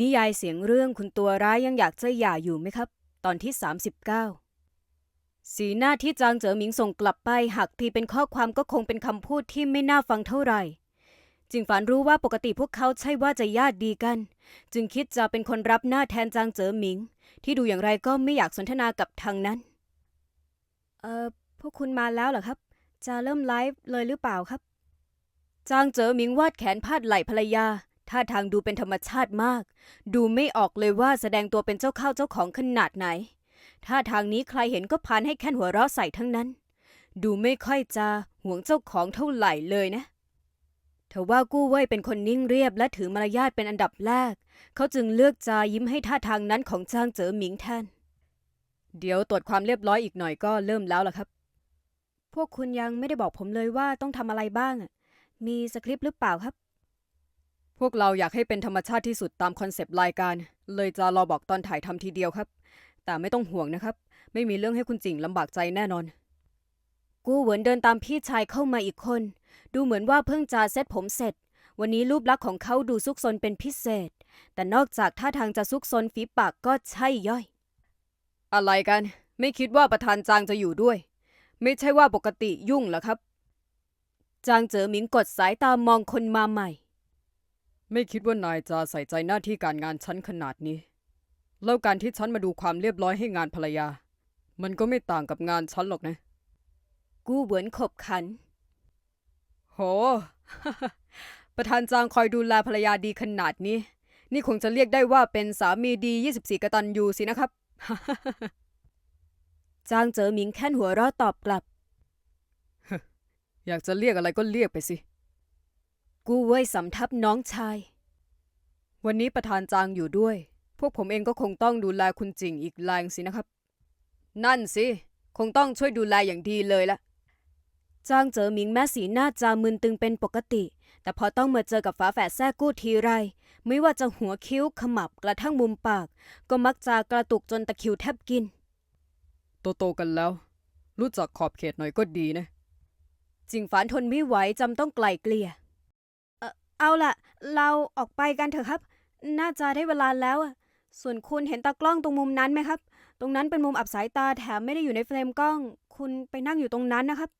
นิยายเสียงเรื่องคุณตัวร้ายยังอยากจะหย่าอยู่ไหมครับ ตอนที่ 39 สีหน้าที่จางเจ๋อหมิงส่งกลับไปหากตีเป็นข้อความก็คงเป็นคำพูดที่ไม่น่าฟังเท่าไหร่จิงฝานรู้ว่าปกติพวกเขาใช่ว่าจะญาติดีกัน จึงคิดจะเป็นคนรับหน้าแทนจางเจ๋อหมิง ที่ดูอย่างไรก็ไม่อยากสนทนากับทางนั้น เอ่อพวกคุณมาแล้วเหรอครับ จะเริ่มไลฟ์เลยหรือเปล่าครับ จางเจ๋อหมิงวาดแขนพาดไหล่ภรรยา ท่าทางดูเป็นธรรมชาติมาก ดูไม่ออกเลยว่าแสดงตัวเป็นเจ้าข้าวเจ้าของขนาดไหน ท่าทางนี้ใครเห็นก็พานให้แค่นหัวเราะใส่ทั้งนั้น ดูไม่ค่อยจะห่วงเจ้าของเท่าไหร่เลยนะเทว่ากู้เว่ยเป็นคนนิ่งเรียบและถือมารยาทเป็นอันดับแรก เขาจึงเลือกจายิ้มให้ท่าทางนั้นของจางเจ๋อหมิงแทน เดี๋ยวตรวจความเรียบร้อยอีกหน่อยก็เริ่มแล้วล่ะครับ พวกคุณยังไม่ได้บอกผมเลยว่าต้องทำอะไรบ้าง มีสคริปต์หรือเปล่าครับ พวกเราอยากให้เป็นธรรมชาติที่สุดตามคอนเซปต์รายการ เลยจะรอบอกตอนถ่ายทำทีเดียวครับ แต่ไม่ต้องห่วงนะครับ ไม่มีเรื่องให้คุณจิงลำบากใจแน่นอน กู้เหวินเดินตามพี่ชายเข้ามาอีกคน ดูเหมือนว่าเพิ่งจะเซ็ตผมเสร็จ วันนี้รูปลักษณ์ของเขาดูซุกซนเป็นพิเศษ แต่นอกจากท่าทางจะซุกซนฝีปากก็ใช่ย่อย อะไรกัน ไม่คิดว่าประธานจางจะอยู่ด้วย ไม่ใช่ว่าปกติยุ่งเหรอครับ จางเจ๋อหมิงกดสายตามองคนมาใหม่ ไม่คิดว่านายจะใส่ใจหน้าที่การงานฉันขนาดนี้ แล้วการที่ฉันมาดูความเรียบร้อยให้งานภรรยา มันก็ไม่ต่างกับงานฉันหรอกนะ กู้เหวินขบขัน โห ประธานจางคอยดูแลภรรยาดีขนาดนี้ นี่คงจะเรียกได้ว่าเป็นสามีดี 24กตันยูสินะครับ จางเจ๋อหมิงแค่นหัวเราะตอบกลับ อยากจะเรียกอะไรก็เรียกไปสิ กู้เว่ยสำทับน้องชาย วันนี้ประธานจางอยู่ด้วย พวกผมเองก็คงต้องดูแลคุณจิงอีกแรงสินะครับ นั่นสิ คงต้องช่วยดูแลอย่างดีเลยละจางเจ๋อหมิงแม้สีหน้าจามึนตึงเป็นปกติ แต่พอต้องมาเจอกับฝาแฝดแท้กู้ทีไร ไม่ว่าจะหัวคิ้วขมับกระทั่งมุมปาก ก็มักจะกระตุกจนตะคริวแทบกิน โตโตๆกันแล้ว รู้จักขอบเขตหน่อยก็ดีนะ จิงฝานทนไม่ไหวจำต้องไกลเกลี่ย เอาล่ะ เราออกไปกันเถอะครับ น่าจะได้เวลาแล้ว ส่วนคุณเห็นตากล้องตรงมุมนั้นไหมครับ ตรงนั้นเป็นมุมอับสายตาแถมไม่ได้อยู่ในเฟรมกล้อง คุณไปนั่งอยู่ตรงนั้นนะครับ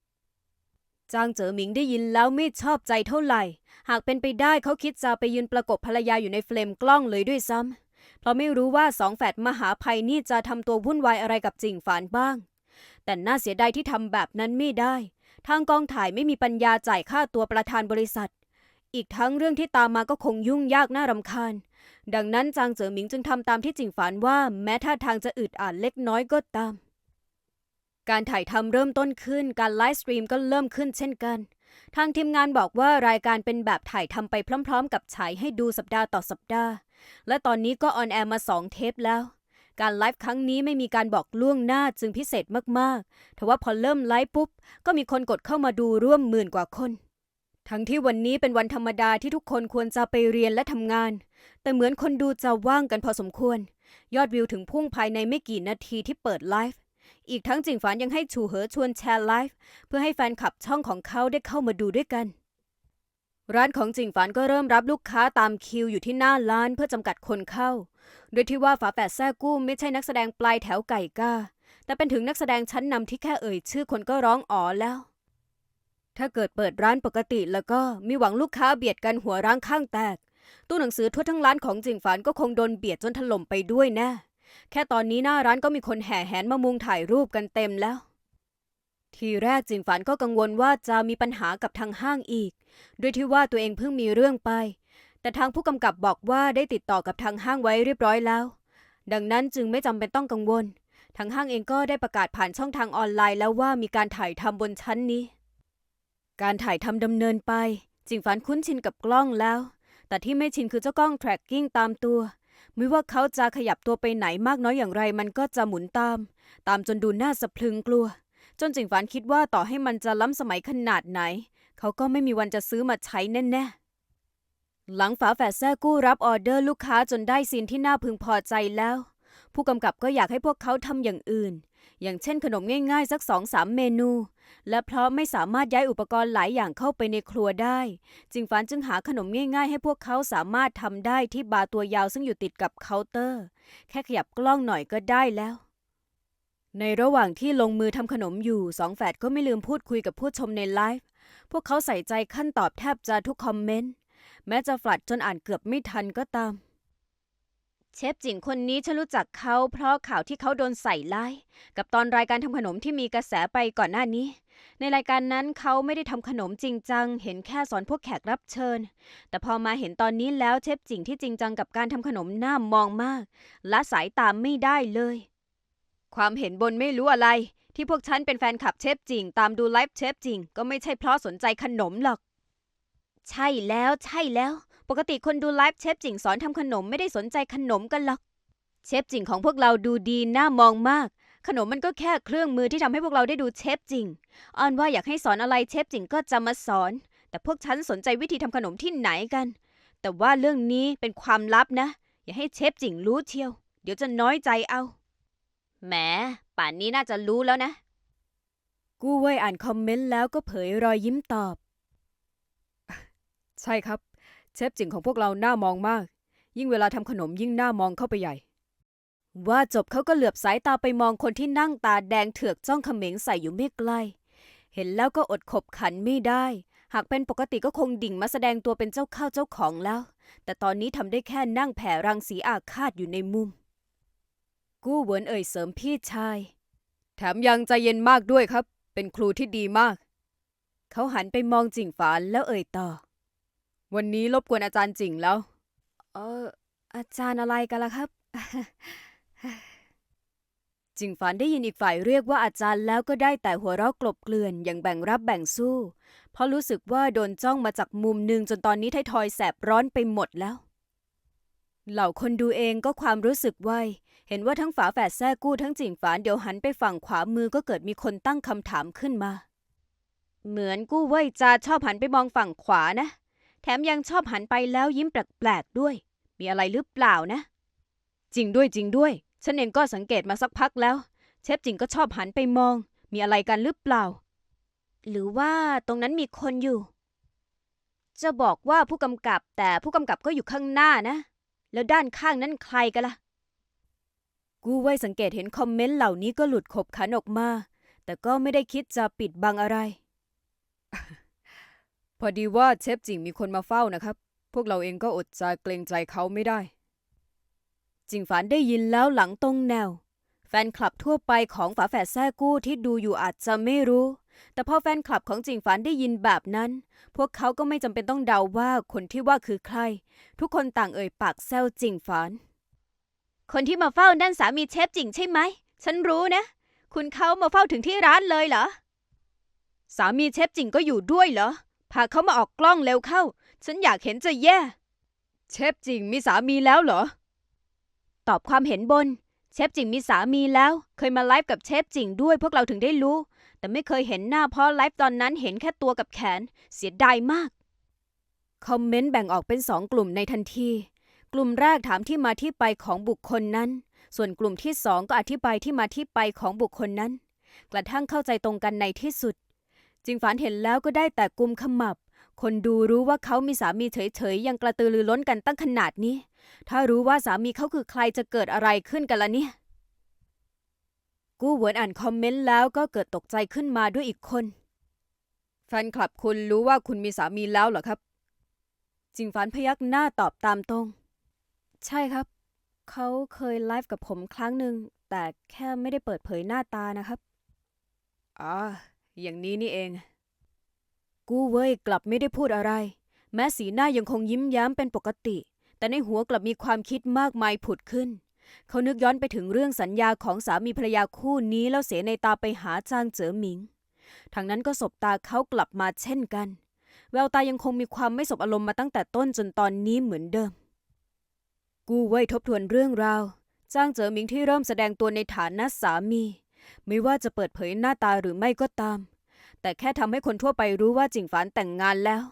จางเจ๋อหมิงได้ยินแล้วไม่ชอบใจเท่าไหร่ หากเป็นไปได้เขาคิดจะไปยืนประกบภรรยาอยู่ในเฟรมกล้องเลยด้วยซ้ำเพราะไม่รู้ว่าสองแฝดมหาภัยนี่จะทำตัววุ่นวายอะไรกับจิงฝานบ้าง แต่น่าเสียดายที่ทำแบบนั้นไม่ได้ ทางกองถ่ายไม่มีปัญญาจ่ายค่าตัวประธานบริษัท อีกทั้งเรื่องที่ตามมาก็คงยุ่งยากน่ารำคาญ ดังนั้นจางเจ๋อหมิงจึงทำตามที่จิงฝานว่า แม้ท่าทางจะอึดอัดเล็กน้อยก็ตาม การถ่ายทำเริ่มต้นขึ้น การไลฟ์สตรีมก็เริ่มขึ้นเช่นกัน ทางทีมงานบอกว่ารายการเป็นแบบถ่ายทำไปพร้อม ๆ กับฉายให้ดูสัปดาห์ต่อสัปดาห์ และตอนนี้ก็ออนแอร์มาสองเทปแล้วการไลฟ์ครั้งนี้ไม่มีการบอกล่วงหน้าจึงพิเศษมากๆ แต่ว่าพอเริ่มไลฟ์ปุ๊บ ก็มีคนกดเข้ามาดูร่วมหมื่นกว่าคน ทั้งที่วันนี้เป็นวันธรรมดาที่ทุกคนควรจะไปเรียนและทำงาน แต่เหมือนคนดูจะว่างกันพอสมควร ยอดวิวถึงพุ่งภายในไม่กี่นาทีที่เปิดไลฟ์ อีกทั้งจิงฝานยังให้ชูเหอชวนแชร์ไลฟ์เพื่อให้แฟนคลับช่องของเขาได้เข้ามาดูด้วยกัน ร้านของจิงฝานก็เริ่มรับลูกค้าตามคิวอยู่ที่หน้าร้านเพื่อจำกัดคนเข้า โดยที่ว่าฝาแฝดแท้กู้ไม่ใช่นักแสดงปลายแถวไก่ก้า แต่เป็นถึงนักแสดงชั้นนำที่แค่เอ่ยชื่อคนก็ร้องอ๋อแล้ว ถ้าเกิดเปิดร้านปกติแล้วก็มีหวังลูกค้าเบียดกันหัวร้างข้างแตก ตู้หนังสือทั่วทั้งร้านของจิงฝานก็คงโดนเบียดจนถล่มไปด้วยแน่แค่ตอนนี้หน้าร้านก็มีคนแห่แหนมามุงถ่ายรูปกันเต็มแล้ว ทีแรกจิงฝานก็กังวลว่าจะมีปัญหากับทางห้างอีก ด้วยที่ว่าตัวเองเพิ่งมีเรื่องไป แต่ทางผู้กำกับบอกว่าได้ติดต่อกับทางห้างไว้เรียบร้อยแล้ว ดังนั้นจึงไม่จำเป็นต้องกังวล ทางห้างเองก็ได้ประกาศผ่านช่องทางออนไลน์แล้วว่ามีการถ่ายทำบนชั้นนี้ การถ่ายทำดำเนินไป จิงฝานคุ้นชินกับกล้องแล้ว แต่ที่ไม่ชินคือเจ้ากล้อง tracking ตามตัว ไม่ว่าเขาจะขยับตัวไปไหนมากน้อยอย่างไร มันก็จะหมุนตาม ตามจนดูน่าสะพรึงกลัว จนจิงฝานคิดว่าต่อให้มันจะล้ำสมัยขนาดไหน เขาก็ไม่มีวันจะซื้อมาใช้แน่ๆ หลังฝาแฝดแท้กู้รับออเดอร์ลูกค้าจนได้ซีนที่น่าพึงพอใจแล้ว ผู้กำกับก็อยากให้พวกเขาทำอย่างอื่น อย่างเช่นขนมง่ายๆ สักสองสามเมนู และเพราะไม่สามารถย้ายอุปกรณ์หลายอย่างเข้าไปในครัวได้ จิงฟานจึงหาขนมง่ายๆ ให้พวกเขาสามารถทำได้ที่บาร์ตัวยาวซึ่งอยู่ติดกับเคาน์เตอร์ แค่ขยับกล้องหน่อยก็ได้แล้ว ในระหว่างที่ลงมือทำขนมอยู่สองแฝดก็ไม่ลืมพูดคุยกับผู้ชมในไลฟ์พวกเขาใส่ใจขั้นตอบแทบจะทุกคอมเมนต์แม้จะฟลัดจนอ่านเกือบไม่ทันก็ตาม เชฟจิงคนนี้ฉันรู้จักเขาเพราะข่าวที่เขาโดนใส่ร้ายกับตอนรายการทำขนมที่มีกระแสไปก่อนหน้านี้ ในรายการนั้นเขาไม่ได้ทำขนมจริงจัง เห็นแค่สอนพวกแขกรับเชิญ แต่พอมาเห็นตอนนี้แล้วเชฟจิงที่จริงจังกับการทำขนมน่ามองมากละสายตามไม่ได้เลย ความเห็นบนไม่รู้อะไร ที่พวกฉันเป็นแฟนคลับเชฟจิงตามดูไลฟ์เชฟจิงก็ไม่ใช่เพราะสนใจขนมหรอก ใช่แล้วใช่แล้ว ปกติคนดูไลฟ์เชฟจิงสอนทำขนมไม่ได้สนใจขนมกันหรอก เชฟจิงของพวกเราดูดีน่ามองมาก ขนมมันก็แค่เครื่องมือที่ทำให้พวกเราได้ดูเชฟจิงอ้อนว่าอยากให้สอนอะไรเชฟจิงก็จะมาสอน แต่พวกฉันสนใจวิธีทำขนมที่ไหนกัน แต่ว่าเรื่องนี้เป็นความลับนะ อย่าให้เชฟจิงรู้เชียว เดี๋ยวจะน้อยใจเอาแหมป่านนี้น่าจะรู้แล้วนะ กู้เว่ยอ่านคอมเมนต์แล้วก็เผยรอยยิ้มตอบ ใช่ครับ เชฟจิงของพวกเราหน้ามองมาก ยิ่งเวลาทำขนมยิ่งหน้ามองเข้าไปใหญ่ ว่าจบเขาก็เหลือบสายตาไปมองคนที่นั่งตาแดงเถือกจ้องเขม็งใส่อยู่ไม่ไกล เห็นแล้วก็อดขบขันไม่ได้ หากเป็นปกติก็คงดิ่งมาแสดงตัวเป็นเจ้าข้าวเจ้าของแล้ว แต่ตอนนี้ทำได้แค่นั่งแผ่รังสีอาฆาตอยู่ในมุม กู้เหวินเอ่ยเสริมพี่ชาย แถมยังใจเย็นมากด้วยครับ เป็นครูที่ดีมาก เขาหันไปมองจิงฝานแล้วเอ่ยต่อ วันนี้รบกวนอาจารย์จิงแล้ว เอออาจารย์อะไรกันล่ะครับ จิงฝานได้ยินอีกฝ่ายเรียกว่าอาจารย์แล้วก็ได้แต่หัวเราะกลบเกลื่อนอย่างแบ่งรับแบ่งสู้ เพราะรู้สึกว่าโดนจ้องมาจากมุมหนึ่งจนตอนนี้ไทยทอยแสบร้อนไปหมดแล้ว เหล่าคนดูเองก็ความรู้สึกไวเห็นว่าทั้งฝาแฝดแท้กู้ทั้งจิงฝานเดี๋ยวหันไปฝั่งขวามือก็เกิดมีคนตั้งคำถามขึ้นมา เหมือนกู้เว่ยจาชอบหันไปมองฝั่งขวานะแถมยังชอบหันไปแล้วยิ้มแปลกๆด้วย มีอะไรหรือเปล่านะ จริงด้วยจริงด้วย ฉันเองก็สังเกตมาสักพักแล้ว เชฟจิงก็ชอบหันไปมอง มีอะไรกันหรือเปล่า หรือว่าตรงนั้นมีคนอยู่ จะบอกว่าผู้กำกับแต่ผู้กำกับก็อยู่ข้างหน้านะ แล้วด้านข้างนั้นใครกันล่ะ กูไว้สังเกตเห็นคอมเมนต์เหล่านี้ก็หลุดขบขันออกมา แต่ก็ไม่ได้คิดจะปิดบังอะไร พอดีว่าเชฟจิงมีคนมาเฝ้านะครับ พวกเราเองก็อดจะเกรงใจเขาไม่ได้ จิงฝานได้ยินแล้วหลังตรงแนว แฟนคลับทั่วไปของฝาแฝดแท้กู้ที่ดูอยู่อาจจะไม่รู้ แต่พอแฟนคลับของจิงฝานได้ยินแบบนั้น พวกเขาก็ไม่จำเป็นต้องเดาว่าคนที่ว่าคือใคร ทุกคนต่างเอ่ยปากแซวจิงฝาน คนที่มาเฝ้านั่นสามีเชฟจิงใช่ไหม ฉันรู้นะ คุณเขามาเฝ้าถึงที่ร้านเลยเหรอ สามีเชฟจิงก็อยู่ด้วยเหรอ พาเขามาออกกล้องเร็วเข้า ฉันอยากเห็นจะแย่ เชฟจิงมีสามีแล้วเหรอ ตอบความเห็นบน เชฟจิงมีสามีแล้ว เคยมาไลฟ์กับเชฟจิงด้วยพวกเราถึงได้รู้ แต่ไม่เคยเห็นหน้าเพราะไลฟ์ตอนนั้นเห็นแค่ตัวกับแขน เสียดายมาก คอมเมนต์แบ่งออกเป็นสองกลุ่มในทันที กลุ่มแรกถามที่มาที่ไปของบุคคลนั้น ส่วนกลุ่มที่สองก็อธิบายที่มาที่ไปของบุคคลนั้น กระทั่งเข้าใจตรงกันในที่สุด จิงฝานเห็นแล้วก็ได้แต่กุมขมับ คนดูรู้ว่าเขามีสามีเฉยๆ ยังกระตือรือร้นกันตั้งขนาดนี้ ถ้ารู้ว่าสามีเขาคือใครจะเกิดอะไรขึ้นกันล่ะเนี่ย กู้เหวินอ่านคอมเมนต์แล้วก็เกิดตกใจขึ้นมาด้วยอีกคน แฟนคลับคุณรู้ว่าคุณมีสามีแล้วเหรอครับ จิงฟานพยักหน้าตอบตามตรง ใช่ครับ เขาเคยไลฟ์กับผมครั้งหนึ่งแต่แค่ไม่ได้เปิดเผยหน้าตานะครับ อ่า อย่างนี้นี่เอง กู้เว้ยกลับไม่ได้พูดอะไร แม้สีหน้ายังคงยิ้มแย้มเป็นปกติ แต่ในหัวกลับมีความคิดมากมายผุดขึ้น เขานึกย้อนไปถึงเรื่องสัญญาของสามีภรรยาคู่นี้แล้วเสียในตาไปหาจางเจ๋อหมิง ทางนั้นก็สบตาเขากลับมาเช่นกัน แววตายังคงมีความไม่สบอารมณ์มาตั้งแต่ต้นจนตอนนี้เหมือนเดิม กู้เว่ยทบทวนเรื่องราวจ้างเจ๋อหมิงที่เริ่มแสดงตัวในฐานะสามี ไม่ว่าจะเปิดเผยหน้าตาหรือไม่ก็ตาม แต่แค่ทำให้คนทั่วไปรู้ว่าจิงฝานแต่งงานแล้ว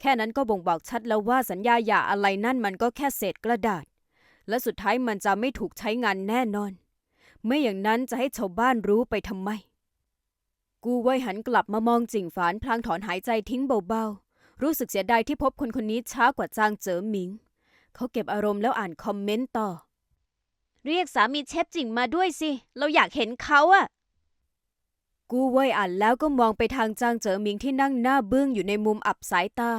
แค่นั้นก็บ่งบอกชัดแล้วว่าสัญญาหย่าอะไรนั่นมันก็แค่เศษกระดาษ และสุดท้ายมันจะไม่ถูกใช้งานแน่นอน ไม่อย่างนั้นจะให้ชาวบ้านรู้ไปทำไม กูเว่ยหันกลับมามองจิงฝานพลางถอนหายใจทิ้งเบาๆ รู้สึกเสียดายที่พบคนคนนี้ช้ากว่าจางเจ๋อหมิง เขาเก็บอารมณ์แล้วอ่านคอมเมนต์ต่อ เรียกสามีเชฟจิงมาด้วยสิ เราอยากเห็นเขาอะกูเว่ยอ่านแล้วก็มองไปทางจางเจ๋อหมิงที่นั่งหน้าบึ้งอยู่ในมุมอับสายตา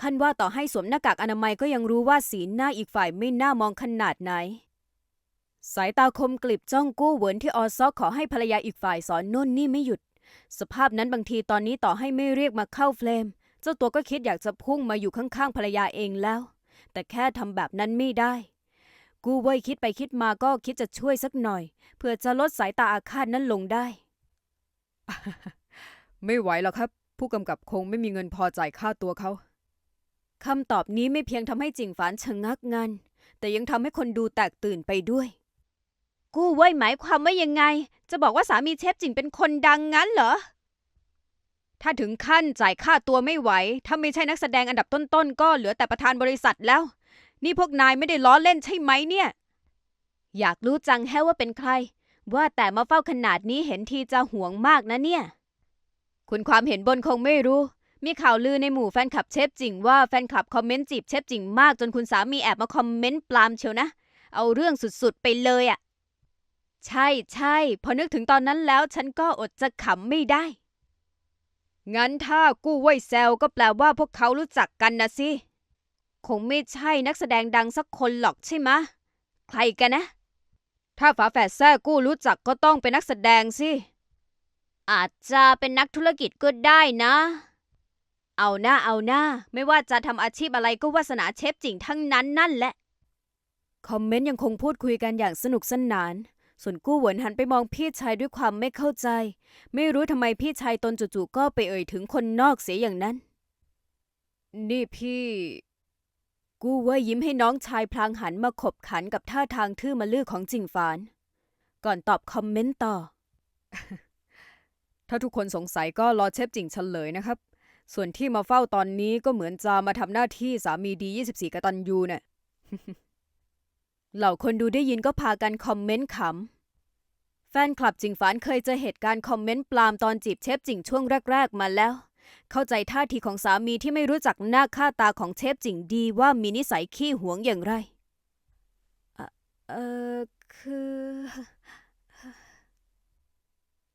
คันว่าต่อให้สวมหน้ากากอนามัยก็ยังรู้ว่าสีหน้าอีกฝ่ายไม่น่ามองขนาดไหน สายตาคมกลิบจ้องกู้เหวินที่ออซอกขอให้ภรรยาอีกฝ่ายสอนโน่นนี่ไม่หยุด สภาพนั้นบางทีตอนนี้ต่อให้ไม่เรียกมาเข้าเฟรมเจ้าตัวก็คิดอยากจะพุ่งมาอยู่ข้างๆภรรยาเองแล้ว แต่แค่ทำแบบนั้นไม่ได้ กูเว่ยคิดไปคิดมาก็คิดจะช่วยสักหน่อย เพื่อจะลดสายตาอาฆาตนั้นลงได้ ไม่ไหวหรอกครับ ผู้กำกับคงไม่มีเงินพอจ่ายค่าตัวเขาคำตอบนี้ไม่เพียงทำให้จิงฝานชะงักงันแต่ยังทำให้คนดูแตกตื่นไปด้วย กู้เว้ยหมายความว่ายังไง จะบอกว่าสามีเชฟจิงเป็นคนดังงั้นเหรอ ถ้าถึงขั้นจ่ายค่าตัวไม่ไหว ถ้าไม่ใช่นักแสดงอันดับต้นๆก็เหลือแต่ประธานบริษัทแล้ว นี่พวกนายไม่ได้ล้อเล่นใช่ไหมเนี่ย อยากรู้จังแฮะว่าเป็นใคร ว่าแต่มาเฝ้าขนาดนี้เห็นทีจะห่วงมากนะเนี่ย คุณความเห็นบนคงไม่รู้ มีข่าวลือในหมู่แฟนคลับเชฟจิงว่าแฟนคลับคอมเมนต์จีบเชฟจิงมากจนคุณสามีแอบมาคอมเมนต์ปลามเชียวนะ เอาเรื่องสุดๆไปเลยอะ่ะ ใช่ใช่พอนึกถึงตอนนั้นแล้วฉันก็อดจะขำไม่ได้ งั้นถ้ากู้ไว้แซวก็แปลว่าพวกเขารู้จักกันนะสิ คงไม่ใช่นักแสดงดังสักคนหรอกใช่ไหมะ ใครกันนะ ถ้าฝาแฝดแท้กู้รู้จักก็ต้องเป็นนักแสดงสิ อาจจะเป็นนักธุรกิจก็ได้นะ เอาหน้าเอาหน้า ไม่ว่าจะทำอาชีพอะไรก็วาสนาเชฟจิงทั้งนั้นนั่นแหละ คอมเมนต์ยังคงพูดคุยกันอย่างสนุกสนาน ส่วนกู้เหวินหันไปมองพี่ชายด้วยความไม่เข้าใจ ไม่รู้ทำไมพี่ชายตนจู่ๆก็ไปเอ่ยถึงคนนอกเสียอย่างนั้น นี่พี่ กู้เว่ยยิ้มให้น้องชายพลางหันมาขบขันกับท่าทางทื่อมาลือของจิงฝาน ก่อนตอบคอมเมนต์ต่อ ถ้าทุกคนสงสัยก็รอเชฟจิงเฉลยนะครับ ส่วนที่มาเฝ้าตอนนี้ก็เหมือนจะมาทำหน้าที่สามีดี 24กตันยูเน่ะเหล่าคนดูได้ยินก็พากันคอมเมนต์ขำ แฟนคลับจิงฝานเคยเจอเหตุการณ์คอมเมนต์ปลามตอนจีบเชฟจิงช่วงแรก ๆ มาแล้ว เข้าใจท่าทีของสามีที่ไม่รู้จักหน้าค่าตาของเชฟจิงดีว่ามีนิสัยขี้หวงอย่างไร เอ่อเออคือ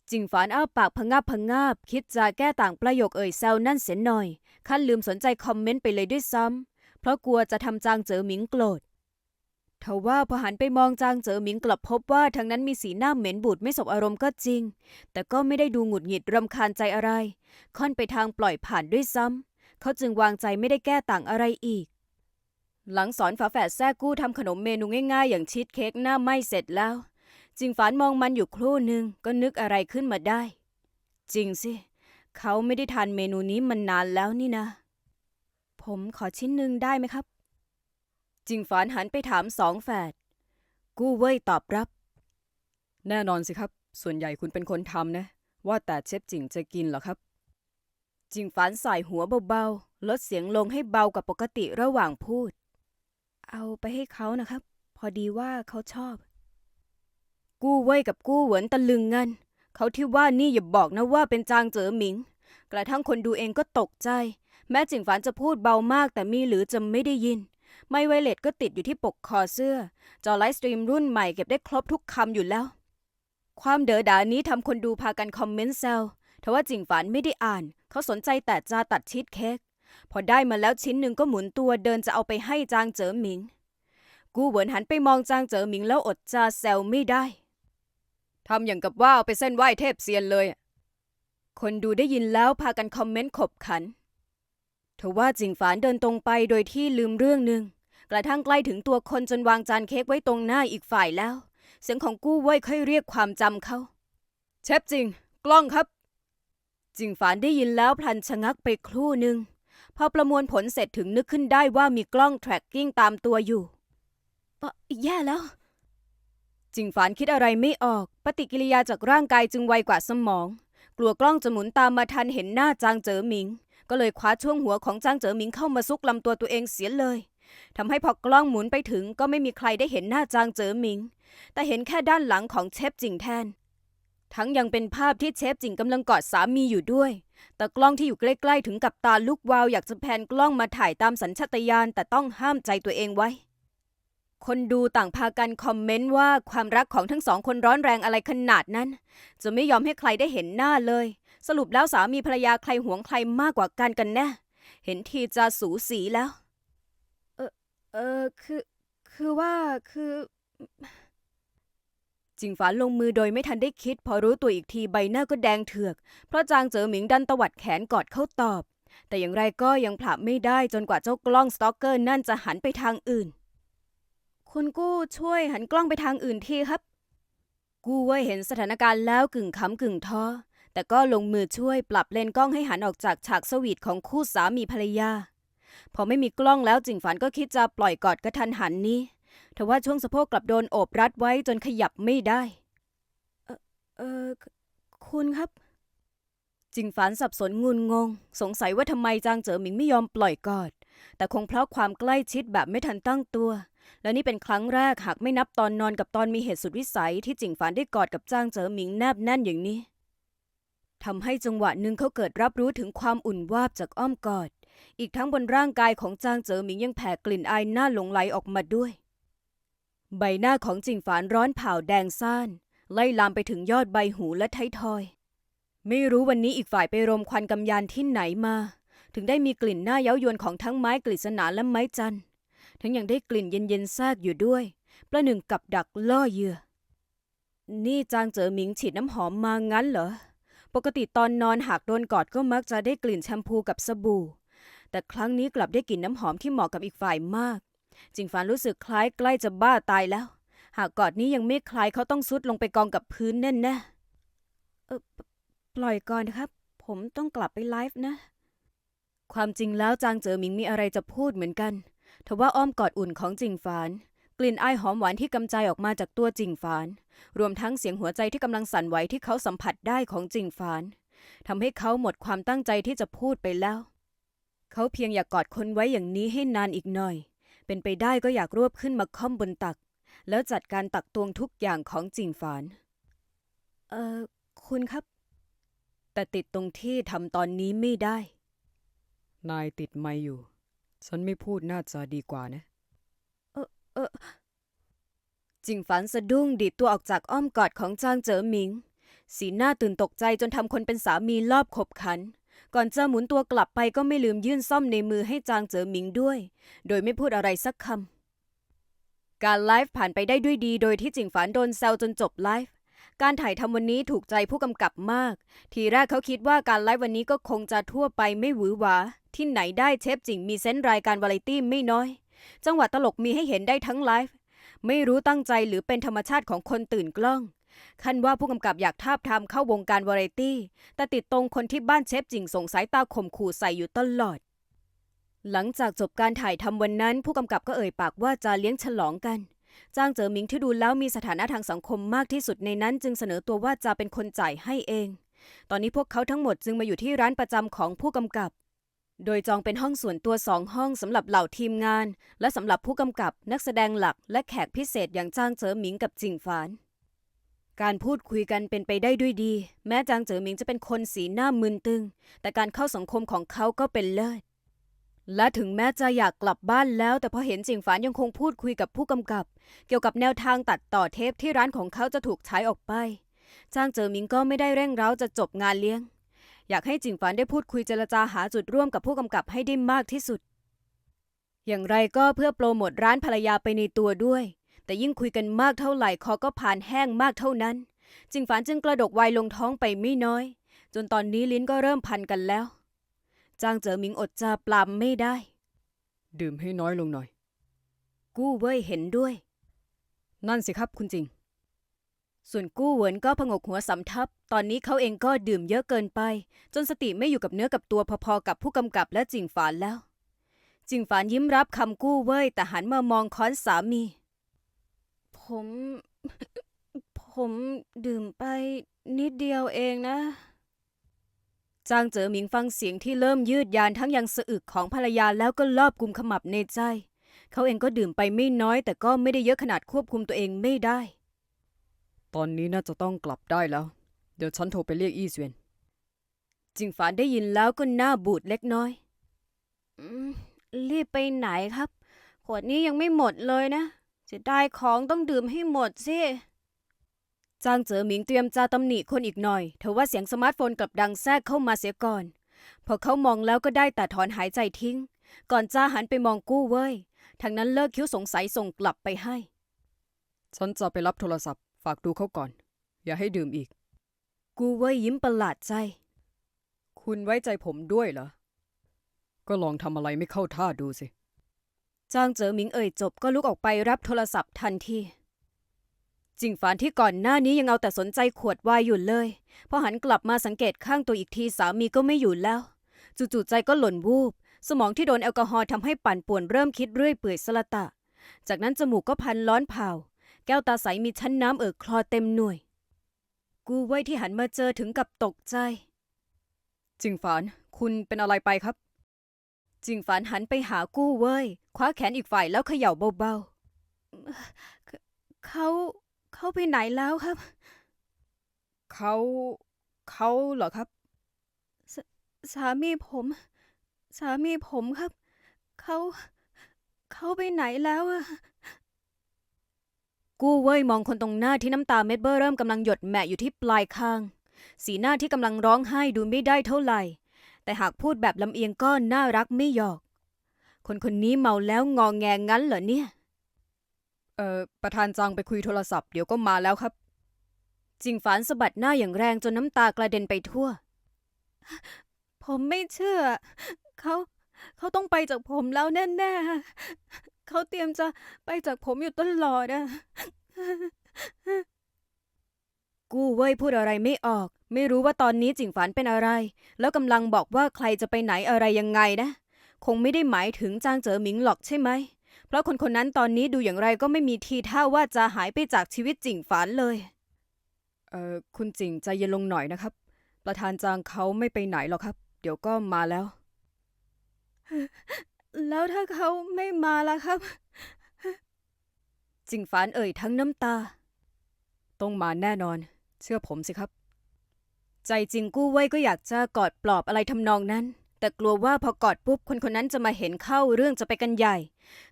จิงฝานอ้าปากพะงับพะงาบ คิดจะแก้ต่างประโยคเอ่ยแซวนั่นเสียหน่อย ขั้นลืมสนใจคอมเมนต์ไปเลยด้วยซ้ำเพราะกลัวจะทำจางเจอหมิงโกรธ ทว่าพอหันไปมองจางเจอหมิงกลับพบว่าทั้งนั้นมีสีหน้าเหม็นบูดไม่สบอารมณ์ก็จริง แต่ก็ไม่ได้ดูหงุดหงิดรำคาญใจอะไร ค่อนไปทางปล่อยผ่านด้วยซ้ำ เขาจึงวางใจไม่ได้แก้ต่างอะไรอีก หลังสอนฝาแฝดแท้กู้ทำขนมเมนูง่ายๆ อย่างชีสเค้กหน้าไหม้เสร็จแล้ว จิงฝานมองมันอยู่ครู่หนึ่งก็นึกอะไรขึ้นมาได้ จริงสิ เขาไม่ได้ทานเมนูนี้มันนานแล้วนี่นะ ผมขอชิ้นหนึ่งได้ไหมครับ จิงฝานหันไปถามสองแฝด กู้เว่ยตอบรับ แน่นอนสิครับ ส่วนใหญ่คุณเป็นคนทำนะ ว่าแต่เชฟจิงจะกินเหรอครับ จิงฝานใส่หัวเบาๆ ลดเสียงลงให้เบากว่าปกติระหว่างพูด เอาไปให้เขานะครับ พอดีว่าเขาชอบ กู้เว่ยกับกู้เหวินตะลึงงัน เขาที่ว่านี่อย่าบอกนะว่าเป็นจางเจ๋อหมิง กระทั่งคนดูเองก็ตกใจ แม้จิงฝานจะพูดเบามากแต่มีหรือจะไม่ได้ยิน ไมไวเลตก็ติดอยู่ที่ปกคอเสื้อ จอไลฟ์สตรีมรุ่นใหม่เก็บได้ครบทุกคำอยู่แล้ว ความเด๋อดานี้ทำคนดูพากันคอมเมนต์แซวทว่าจิงฝานไม่ได้อ่าน เขาสนใจแต่จะตัดชีสเค้กพอได้มาแล้วชิ้นหนึ่งก็หมุนตัวเดินจะเอาไปให้จางเจ๋อหมิง กูเหวินหันไปมองจางเจ๋อหมิงแล้วอดจะแซวไม่ได้ทำอย่างกับว่าเอาไปเส้นไหว้เทพเซียนเลย คนดูได้ยินแล้วพากันคอมเมนต์ขบขัน ทว่าจิงฝานเดินตรงไปโดยที่ลืมเรื่องหนึ่งกระทั่งใกล้ถึงตัวคนจนวางจานเค้กไว้ตรงหน้าอีกฝ่ายแล้ว เสียงของกู้เว่ยค่อยเรียกความจำเขา เชฟจริง กล้องครับ จิงฝานได้ยินแล้วพลันชะงักไปครู่หนึ่งพอประมวลผลเสร็จถึงนึกขึ้นได้ว่ามีกล้อง tracking ตามตัวอยู่ปะแย่แล้ว จิงฝานคิดอะไรไม่ออก ปฏิกิริยาจากร่างกายจึงไวกว่าสมอง กลัวกล้องจะหมุนตามมาทันเห็นหน้าจางเจ๋อหมิง ก็เลยคว้าช่วงหัวของจางเจ๋อหมิงเข้ามาซุกลำตัวตัวเองเสียเลยทำให้พอกล้องหมุนไปถึงก็ไม่มีใครได้เห็นหน้าจางเจ๋อหมิง แต่เห็นแค่ด้านหลังของเชฟจิงแทน ทั้งยังเป็นภาพที่เชฟจิงกำลังกอดสามีอยู่ด้วย แต่กล้องที่อยู่ใกล้ ๆ ถึงกับตาลูกวาวอยากจะแพนกล้องมาถ่ายตามสัญชาตญาณแต่ต้องห้ามใจตัวเองไว้ คนดูต่างพากันคอมเมนต์ว่าความรักของทั้งสองคนร้อนแรงอะไรขนาดนั้น จะไม่ยอมให้ใครได้เห็นหน้าเลย สรุปแล้วสามีภรรยาใครหวงใครมากกว่ากันกันแน่ เห็นทีจะสูสีแล้ว เออเออคือ คือว่าคือจิงฝานลงมือโดยไม่ทันได้คิด พอรู้ตัวอีกทีใบหน้าก็แดงเถือก เพราะจางเจอหมิงดันตวัดแขนกอดเข้าตอบ แต่อย่างไรก็ยังผลับไม่ได้จนกว่าเจ้ากล้องสต็อกเกอร์นั่นจะหันไปทางอื่น คุณกู้ช่วยหันกล้องไปทางอื่นทีครับ กู้เว่ยเห็นสถานการณ์แล้วกึ่งขำกึ่งท้อ แต่ก็ลงมือช่วยปรับเลนกล้องให้หันออกจากฉากสวีทของคู่สามีภรรยา พอไม่มีกล้องแล้วจิงฝันก็คิดจะปล่อยกอดกระทันหันนี้ทว่าช่วงสะโพกกลับโดนโอบรัดไว้จนขยับไม่ได้ เออเออคุณครับจิงฝันสับสนงุนงง สงสัยว่าทำไมจางเจ๋อหมิงไม่ยอมปล่อยกอด แต่คงเพราะความใกล้ชิดแบบไม่ทันตั้งตัว และนี่เป็นครั้งแรกหากไม่นับตอนนอนกับตอนมีเหตุสุดวิสัยที่จิงฝันได้กอดกับจางเจ๋อหมิงแนบแน่นอย่างนี้ ทำให้จังหวะหนึ่งเขาเกิดรับรู้ถึงความอุ่นวาบจากอ้อมกอด อีกทั้งบนร่างกายของจางเจ๋อหมิงยังแผ่กลิ่นอายหน่าหลงไหลออกมาด้วย ใบหน้าของจิงฝานร้อนเผาแดงซ่าน ไล่ลามไปถึงยอดใบหูและไททอย ไม่รู้วันนี้อีกฝ่ายไปรมควันกำยานที่ไหนมา ถึงได้มีกลิ่นหน้าเย้ายวนของทั้งไม้กฤษณาและไม้จันทั้งยังได้กลิ่นเย็นๆแทรกอยู่ด้วย ประหนึ่งกับดักล่อเหยื่อ นี่จางเจอหมิงฉีดน้ำหอมมางั้นเหรอ ปกติตอนนอนหากโดนกอดก็มักจะได้กลิ่นแชมพูกับสบู่ แต่ครั้งนี้กลับได้กลิ่นน้ำหอมที่เหมาะกับอีกฝ่ายมาก จิงฟานรู้สึกคล้ายใกล้จะบ้าตายแล้ว หากกอดนี้ยังไม่คลายเขาต้องซุดลงไปกองกับพื้นแน่แน่เออปล่อยก่อนครับ ผมต้องกลับไปไลฟ์นะ ความจริงแล้วจางเจอหมิงมีอะไรจะพูดเหมือนกันทว่าอ้อมกอดอุ่นของจิงฟาน กลิ่นอายหอมหวานที่กำจายออกมาจากตัวจิงฟาน รวมทั้งเสียงหัวใจที่กำลังสั่นไหวที่เขาสัมผัสได้ของจิงฟานทำให้เขาหมดความตั้งใจที่จะพูดไปแล้ว เขาเพียงอยากกอดคนไว้อย่างนี้ให้นานอีกหน่อย เป็นไปได้ก็อยากรวบขึ้นมาค่อมบนตัก แล้วจัดการตักตวงทุกอย่างของจิงฟาน เอ่อ คุณครับ แต่ติดตรงที่ทำตอนนี้ไม่ได้ นายติดไม่อยู่ ฉันไม่พูดน่าจะดีกว่านะ จิงฝันสะดุ้งดีดตัวออกจากอ้อมกอดของจางเจ๋อหมิง สีหน้าตื่นตกใจจนทำคนเป็นสามีรอบขบขัน ก่อนจะหมุนตัวกลับไปก็ไม่ลืมยื่นซ่อมในมือให้จางเจ๋อหมิงด้วย โดยไม่พูดอะไรสักคำ การไลฟ์ผ่านไปได้ด้วยดีโดยที่จิงฝันโดนแซวจนจบไลฟ์การถ่ายทำวันนี้ถูกใจผู้กำกับมาก ทีแรกเขาคิดว่าการไลฟ์วันนี้ก็คงจะทั่วไปไม่หวือหวา ที่ไหนได้เชฟจิงมีเซนส์รายการวาไรตี้ไม่น้อย จังหวะตลกมีให้เห็นได้ทั้งไลฟ์ ไม่รู้ตั้งใจหรือเป็นธรรมชาติของคนตื่นกล้องคันว่าผู้กำกับอยากทาบทามเข้าวงการวาไรตี้ แต่ติดตรงคนที่บ้านเชฟจิงส่งสายตาข่มขู่ใส่อยู่ตลอด หลังจากจบการถ่ายทำวันนั้น ผู้กำกับก็เอ่ยปากว่าจะเลี้ยงฉลองกัน จ้างเจอหมิงที่ดูแล้วมีสถานะทางสังคมมากที่สุดในนั้น จึงเสนอตัวว่าจะเป็นคนจ่ายให้เอง ตอนนี้พวกเขาทั้งหมดจึงมาอยู่ที่ร้านประจำของผู้กำกับ โดยจองเป็นห้องส่วนตัวสองห้องสำหรับเหล่าทีมงาน และสำหรับผู้กำกับนักแสดงหลักและแขกพิเศษอย่างจ้างเจ๋อหมิงกับจิงฟาน การพูดคุยกันเป็นไปได้ด้วยดี แม้จางเจ๋อหมิงจะเป็นคนสีหน้ามึนตึง แต่การเข้าสังคมของเขาก็เป็นเลิศ และถึงแม้จะอยากกลับบ้านแล้ว แต่พอเห็นจิงฟานยังคงพูดคุยกับผู้กำกับ เกี่ยวกับแนวทางตัดต่อเทปที่ร้านของเขาจะถูกฉายออกไป จ้างเจ๋อหมิงก็ไม่ได้เร่งเร้าจะจบงานเลี้ยง อยากให้จิงฝันได้พูดคุยเจรจาหาจุดร่วมกับผู้กำกับให้ได้มากที่สุด อย่างไรก็เพื่อโปรโมทร้านภรรยาไปในตัวด้วย แต่ยิ่งคุยกันมากเท่าไหร่คอก็ผ่านแห้งมากเท่านั้น จิงฝันจึงกระดกไวน์ลงท้องไปไม่น้อย จนตอนนี้ลิ้นก็เริ่มพันกันแล้ว จางเจ๋อหมิงอดจะปลามไม่ได้ ดื่มให้น้อยลงหน่อย กู้เว่ยเห็นด้วย นั่นสิครับคุณจริง ส่วนกู้เหวินก็ผงกหัวสำทับ ตอนนี้เขาเองก็ดื่มเยอะเกินไป จนสติไม่อยู่กับเนื้อกับตัวพอๆกับผู้กำกับและจิงฝานแล้ว จิงฝานยิ้มรับคำกู้เว่ยแต่หันมามองค้อนสามี ผม ผมดื่มไปนิดเดียวเองนะ จางเจ๋อหมิงฟังเสียงที่เริ่มยืดยานทั้งยังสะอึกของภรรยาแล้วก็ลอบกุมขมับในใจ เขาเองก็ดื่มไปไม่น้อย แต่ก็ไม่ได้เยอะขนาดควบคุมตัวเองไม่ได้ ตอนนี้น่าจะต้องกลับได้แล้ว เดี๋ยวฉันโทรไปเรียกอี้เสวียน จิงฝานได้ยินแล้วก็หน้าบูดเล็กน้อยอืมรีบไปไหนครับ ขวดนี้ยังไม่หมดเลยนะจะได้ของต้องดื่มให้หมดสิ จางเจ๋อหมิงเตรียมจะตำหนิคนอีกหน่อยทว่าเสียงสมาร์ทโฟนกลับดังแทรกเข้ามาเสียก่อน พอเขามองแล้วก็ได้แต่ถอนหายใจทิ้ง ก่อนจ้าหันไปมองกู้เว้ยทางนั้นเลิกคิ้วสงสัยส่งกลับไปให้ ฉันจะไปรับโทรศัพท์ ฝากดูเขาก่อน อย่าให้ดื่มอีก กู้เว้ยยิ้มประหลาดใจ คุณไว้ใจผมด้วยเหรอ ก็ลองทำอะไรไม่เข้าท่าดูสิ จางเจ๋อหมิงเอ่ยจบก็ลุกออกไปรับโทรศัพท์ทันที จิงฝานที่ก่อนหน้านี้ยังเอาแต่สนใจขวดวายอยู่เลย พอหันกลับมาสังเกตข้างตัวอีกทีสามีก็ไม่อยู่แล้ว จู่ๆใจก็หล่นวูบ สมองที่โดนแอลกอฮอล์ทำให้ปั่นป่วนเริ่มคิดเรื่อยเปื่อยสละตะ จากนั้นจมูกก็พันร้อนเผา แก้วตาใสมีชั้นน้ำเอ่อคลอเต็มหน่วย กูไว้ที่หันมาเจอถึงกับตกใจ จิงฝาน คุณเป็นอะไรไปครับ จิงฝานหันไปหากู้เว้ย คว้าแขนอีกฝ่ายแล้วเขย่าเบาๆ เขเขาเขาไปไหนแล้วครับ เขาเขาเหรอครับสามีผม สามีผมครับ เขาเขาไปไหนแล้วอะ กู้เว้ยมองคนตรงหน้าที่น้ำตาเม็ดเบอร์เริ่มกำลังหยดแหมะอยู่ที่ปลายคาง สีหน้าที่กำลังร้องไห้ดูไม่ได้เท่าไหร่ แต่หากพูดแบบลำเอียงก็น่ารักไม่หยอก คนคนนี้เมาแล้วงองแงงั้นเหรอเนี่ย เอ่อ ประธานจังไปคุยโทรศัพท์เดี๋ยวก็มาแล้วครับ จิงฝานสะบัดหน้าอย่างแรงจนน้ำตากระเด็นไปทั่ว ผมไม่เชื่อ เขา เขาต้องไปจากผมแล้วแน่ๆ เขาเตรียมจะไปจากผมอยู่ตลอดอะกู้เว้ยพูดอะไรไม่ออก ไม่รู้ว่าตอนนี้จิงฝานเป็นอะไร แล้วกำลังบอกว่าใครจะไปไหนอะไรยังไงนะ คงไม่ได้หมายถึงจางเจ๋อหมิงหรอกใช่ไหม เพราะคนคนนั้นตอนนี้ดูอย่างไรก็ไม่มีทีท่าว่าจะหายไปจากชีวิตจิงฝานเลย เอ่อคุณจิงใจเย็นลงหน่อยนะครับ ประธานจางเขาไม่ไปไหนหรอกครับ เดี๋ยวก็มาแล้ว แล้วถ้าเขาไม่มาล่ะครับ จิงฝานเอ่ยทั้งน้ำตา ต้องมาแน่นอน เชื่อผมสิครับ ใจจริงกู้ไว้ก็อยากจะกอดปลอบอะไรทำนองนั้น แต่กลัวว่าพอกอดปุ๊บคนคนนั้นจะมาเห็นเข้าเรื่องจะไปกันใหญ่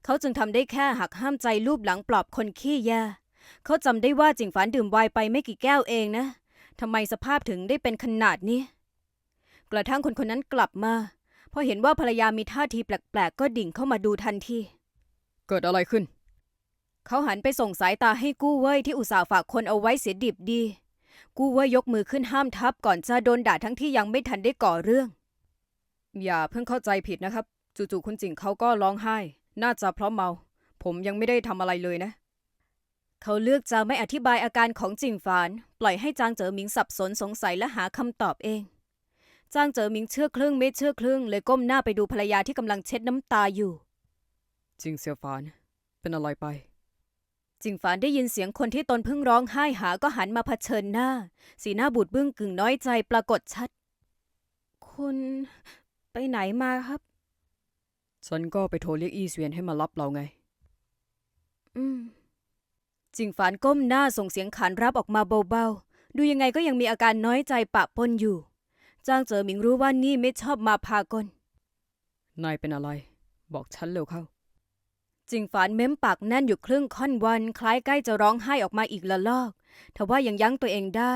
เขาจึงทำได้แค่หักห้ามใจรูปหลังปลอบคนขี้แยเขาจำได้ว่าจิงฝานดื่มไวน์ไปไม่กี่แก้วเองนะทำไมสภาพถึงได้เป็นขนาดนี้ กระทั่งคนคนนั้นกลับมา อเห็นว่าภรรยามีท่าทีแปลกๆ ก็ดิ่งเข้ามาดูทันที เกิดอะไรขึ้น เขาหันไปส่งสายตาให้กู้เว้ยที่อุตส่าห์ฝากคนเอาไว้เสียดิบดี กู้เว้ยยกมือขึ้นห้ามทับก่อนจะโดนด่าทั้งที่ยังไม่ทันได้ก่อเรื่อง อย่าเพิ่งเข้าใจผิดนะครับ จู่ๆคุณจิงเขาก็ร้องไห้ น่าจะเพราะเมา ผมยังไม่ได้ทำอะไรเลยนะ เขาเลือกจะไม่อธิบายอาการของจิงฝาน ปล่อยให้จางเจ๋อหมิงสับสนสงสัยและหาคำตอบเอง จางเจ๋อหมิงเชื่อครึ่งไม่เชื่อครึ่งเลยก้มหน้าไปดูภรรยาที่กำลังเช็ดน้ำตาอยู่จิงเซียวฟาน เป็นอะไรไป จิงฝานได้ยินเสียงคนที่ตนเพิ่งร้องไห้หาก็หันมาเผชิญหน้า สีหน้าบูดบึ้งกึ่งน้อยใจปรากฏชัด คุณไปไหนมาครับ ฉันก็ไปโทรเรียกอี้เสวียนให้มารับเราไง อืม จิงฝานก้มหน้าส่งเสียงขานรับออกมาเบาๆ ดูยังไงก็ยังมีอาการน้อยใจปะปนอยู่ จางเจ๋อหมิงรู้ว่านี่ไม่ชอบมาพากล นายเป็นอะไร บอกฉันเร็วเข้า จิงฝานเม้มปากแน่นอยู่ครึ่งค่อนวัน คล้ายใกล้จะร้องไห้ออกมาอีกละลอกทว่ายังยั้งตัวเองได้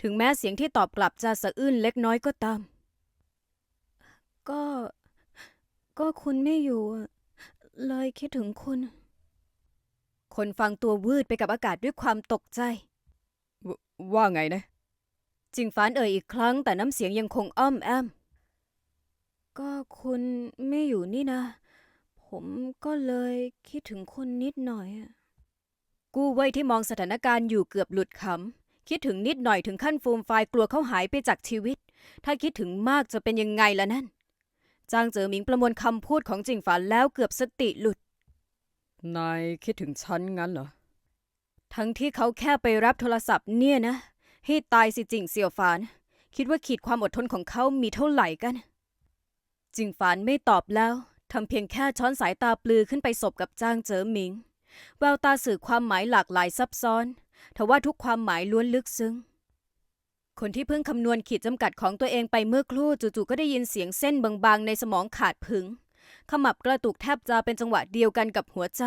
ถึงแม้เสียงที่ตอบกลับจะสะอื้นเล็กน้อยก็ตาม ก็ ก็คุณไม่อยู่อะเลยคิดถึงคุณ คนฟังตัววืดไปกับอากาศด้วยความตกใจวว่าไงนะ จิงฟานเอ่ยอีกครั้งแต่น้ำเสียงยังคงอ้อมแอม ก็คุณไม่อยู่นี่นะ ผมก็เลยคิดถึงคุณนิดหน่อยอะกู้ไว้ที่มองสถานการณ์อยู่เกือบหลุดขำ คิดถึงนิดหน่อยถึงขั้นฟูมไฟายกลัวเขาหายไปจากชีวิต ถ้าคิดถึงมากจะเป็นยังไงล่ะนั่น จางเจ๋อหมิงประมวลคำพูดของจิงฝานแล้วเกือบสติหลุด นายคิดถึงฉันงั้นเหรอ ทั้งที่เขาแค่ไปรับโทรศัพท์เนี่ยนะ ให้ตายสิจิงเสี่ยวฝาน คิดว่าขีดความอดทนของเขามีเท่าไหร่กัน จิงฝานไม่ตอบแล้วทำเพียงแค่ช้อนสายตาปลือขึ้นไปสบกับจางเจ๋อหมิง แววตาสื่อความหมายหลากหลายซับซ้อนทว่าทุกความหมายล้วนลึกซึ้ง คนที่เพิ่งคำนวณขีดจำกัดของตัวเองไปเมื่อครู่จู่ๆก็ได้ยินเสียงเส้นบางๆในสมองขาดผึงขมับกระตุกแทบจะเป็นจังหวะเดียวกันกับหัวใจ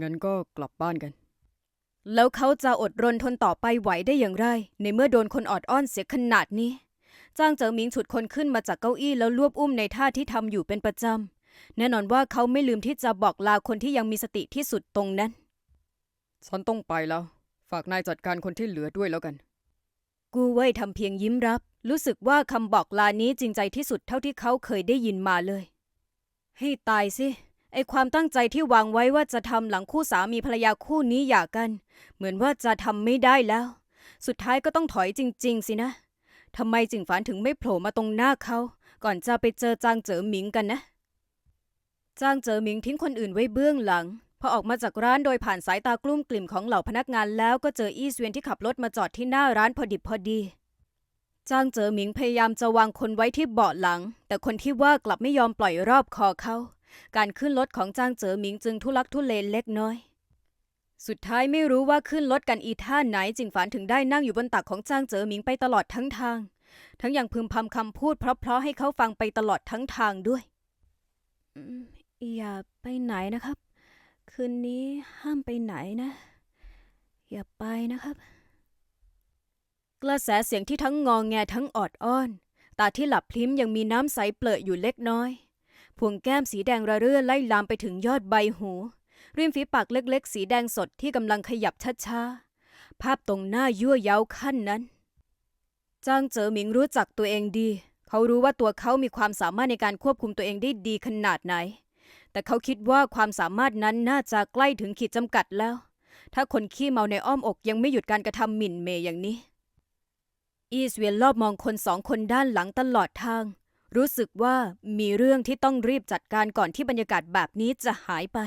งั้นก็กลับบ้านกัน แล้วเขาจะอดรนทนต่อไปไหวได้อย่างไร ในเมื่อโดนคนออดอ้อนเสียขนาดนี้ จ้างเจ๋อหมิงฉุดคนขึ้นมาจากเก้าอี้แล้วรวบอุ้มในท่าที่ทำอยู่เป็นประจำ แน่นอนว่าเขาไม่ลืมที่จะบอกลาคนที่ยังมีสติที่สุดตรงนั้น ฉันต้องไปแล้ว ฝากนายจัดการคนที่เหลือด้วยแล้วกัน กูเว่ยทำเพียงยิ้มรับ รู้สึกว่าคำบอกลานี้จริงใจที่สุดเท่าที่เขาเคยได้ยินมาเลย ให้ตายสิ ไอความตั้งใจที่วางไว้ว่าจะทำหลังคู่สามีภรรยาคู่นี้หย่ากัน เหมือนว่าจะทำไม่ได้แล้ว สุดท้ายก็ต้องถอยจริง ๆ สินะทำไมจิงฝานถึงไม่โผล่มาตรงหน้าเขา ก่อนจะไปเจอจางเจ๋อหมิงกันนะ จางเจ๋อหมิงทิ้งคนอื่นไว้เบื้องหลังพอออกมาจากร้านโดยผ่านสายตากลุ้มกลิ่มของเหล่าพนักงานแล้วก็เจออี้เสวียนที่ขับรถมาจอดที่หน้าร้านพอดิบพอดีจางเจ๋อหมิงพยายามจะวางคนไว้ที่เบาะหลัง แต่คนที่ว่ากลับไม่ยอมปล่อยรอบคอเขา การขึ้นรถของจางเจ๋อหมิงจึงทุลักทุเลเล็กน้อย สุดท้ายไม่รู้ว่าขึ้นรถกันอีท่าไหนจิงฝานถึงได้นั่งอยู่บนตักของจางเจ๋อหมิงไปตลอดทั้งทาง ทั้งยังพึมพำคำพูดเพราะๆให้เขาฟังไปตลอดทั้งทางด้วยอืมอย่าไปไหนนะครับ คืนนี้ห้ามไปไหนนะ อย่าไปนะครับกระแสเสียงที่ทั้งงองแงทั้งออดอ้อน ตาที่หลับพลิ้มยังมีน้ำใสเปลอะอยู่เล็กน้อย พวงแก้มสีแดงระเรื่อไล่ลามไปถึงยอดใบหู ริมฝีปากเล็กๆ สีแดงสดที่กำลังขยับช้าๆ ภาพตรงหน้ายั่วเย้าขั้นนั้น จางเจ๋อหมิงรู้จักตัวเองดี เขารู้ว่าตัวเขามีความสามารถในการควบคุมตัวเองได้ดีขนาดไหน แต่เขาคิดว่าความสามารถนั้นน่าจะใกล้ถึงขีดจำกัดแล้ว ถ้าคนขี้เมาในอ้อมอกยังไม่หยุดการกระทำหมิ่นเมย์อย่างนี้อีสเวียนรอบมองคนสองคนด้านหลังตลอดทาง รู้สึกว่ามีเรื่องที่ต้องรีบจัดการก่อนที่บรรยากาศแบบนี้จะหายไป